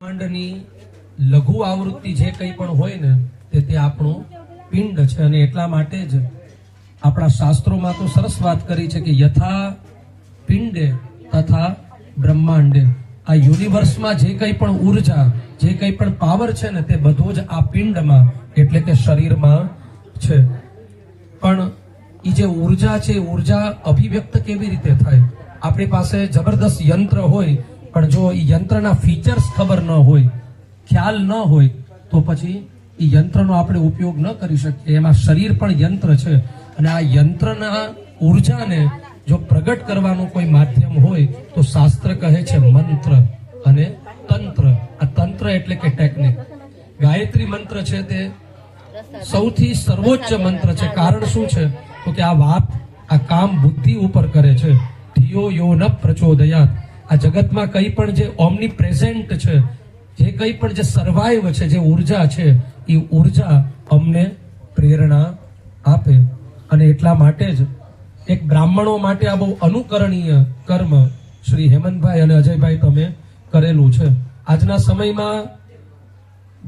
બ્રહ્માંડની લઘુ આવૃત્તિ જે કંઈ પણ હોય ને, તે તે આપણું પિંડ છે અને એટલા માટે જ આપણા શાસ્ત્રોમાં તો સરસ વાત કરી છે કે યથા પિંડે તથા બ્રહ્માંડે. આ યુનિવર્સમાં જે કંઈ પણ ઊર્જા, જે કંઈ પણ પાવર છે ને, તે બધું જ આ પિંડમાં, એટલે કે શરીરમાં છે. પણ એ જે ઊર્જા છે ઊર્જા અભિવ્યક્ત કેવી રીતે થાય? આપણી પાસે જબરદસ્ત યંત્ર હોય પણ જો એ યંત્રના ફીચર્સ ખબર ન હોય, ખ્યાલ ન હોય, તો પછી એ યંત્રનો આપણે ઉપયોગ ન કરી શકીએ. એમાં શરીર પણ યંત્ર છે. અને આ યંત્રના ઉર્જાને જો પ્રગટ કરવાનું કોઈ માધ્યમ હોય, તો શાસ્ત્ર કહે છે મંત્ર અને તંત્ર. આ તંત્ર એટલે કે ટેકનિક ગાયત્રી મંત્ર છે તે સૌથી સર્વોચ્ચ મંત્ર છે. કારણ શું છે? તો કે આ વાત આ કામ બુદ્ધિ ઉપર કરે છે. ધિયો યો ન પ્રચોદયાત. આ જગતમાં કંઈ પણ જે ઓમની પ્રેઝન્ટ છે, જે કંઈ પણ જે સર્વાઈવ છે, જે ઊર્જા છે, એ ઊર્જા અમને પ્રેરણા આપે. અને એટલા માટે જ એક બ્રાહ્મણો માટે આ બહુ અનુકરણીય કર્મ શ્રી હેમંતભાઈ અને અજયભાઈ તમે કરેલું છે. આજના સમયમાં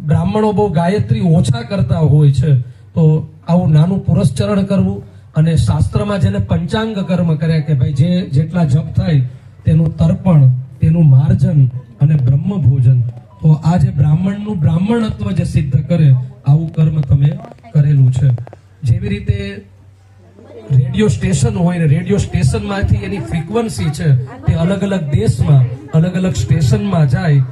બ્રાહ્મણો બહુ ગાયત્રી ઓછા કરતા હોય છે. તો આવું નાનું પુરસ્ચરણ કરવું અને શાસ્ત્રમાં જેને પંચાંગ કર્મ કર્યા કે ભાઈ જે જેટલા જપ થાય તેનું તર્પણ, તેનું માર્જન અને બ્રહ્મ ભોજન તો આ જે બ્રાહ્મણનું બ્રાહ્મણત્વ જે સિદ્ધ કરે, આવું કર્મ તમે કરેલું છે. જેવી રીતે રેડિયો સ્ટેશન હોય ને રેડિયો સ્ટેશનમાંથી એની ફ્રીક્વન્સી છે તે અલગ અલગ દેશમાં, અલગ અલગ સ્ટેશનમાં જાય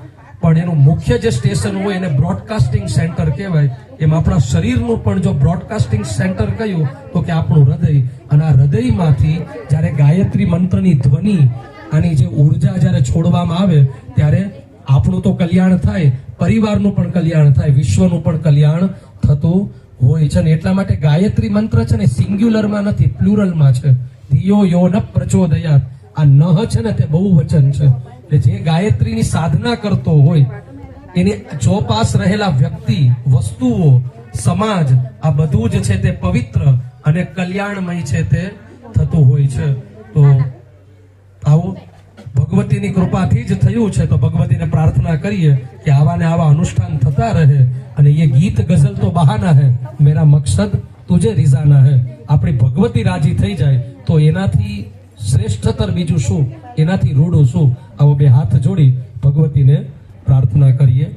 પણ એનું મુખ્ય જે સ્ટેશન હોય એને બ્રોડકાસ્ટિંગ સેન્ટર કહેવાય. એમ આપણા શરીરનું પણ જો બ્રોડકાસ્ટિંગ સેન્ટર કહ્યું, તો કે આપણું હૃદય. અને આ હૃદયમાંથી જ્યારે ગાયત્રી મંત્રની ધ્વનિ, આની જે ઊર્જા જ્યારે છોડવામાં આવે, ત્યારે આપણું તો કલ્યાણ થાય, પરિવારનું પણ કલ્યાણ થાય, વિશ્વનું પણ કલ્યાણ થતું હોય છે. ને એટલા માટે ગાયત્રી મંત્ર છે ને સિંગ્યુલરમાં નથી પ્લુરલમાં છે. ધિયો યો ન પ્રચોદયાત. આ નહ છે ને તે બહુ વચન છે. જે ગાયત્રીની સાધના કરતો હોય, એની ચોપાસ રહેલા વ્યક્તિ, વસ્તુઓ, સમાજ, આ બધું જ છે તે પવિત્ર અને કલ્યાણમય છે તે થતું હોય છે. તો આવું, ભગવતીની કૃપાથી જ થયું છે, તો ભગવતીને પ્રાર્થના કરીએ કે આવા ને આવા અનુષ્ઠાન થતા રહે અને એ ગીત ગઝલ તો બહાના હે, મેરા મકસદ તુજે રીઝાના હે. આપણી ભગવતી રાજી થઈ જાય, તો એનાથી શ્રેષ્ઠતર બીજું શું? એનાથી રૂડું શું? આવો બે હાથ જોડી ભગવતીને પ્રાર્થના કરીએ.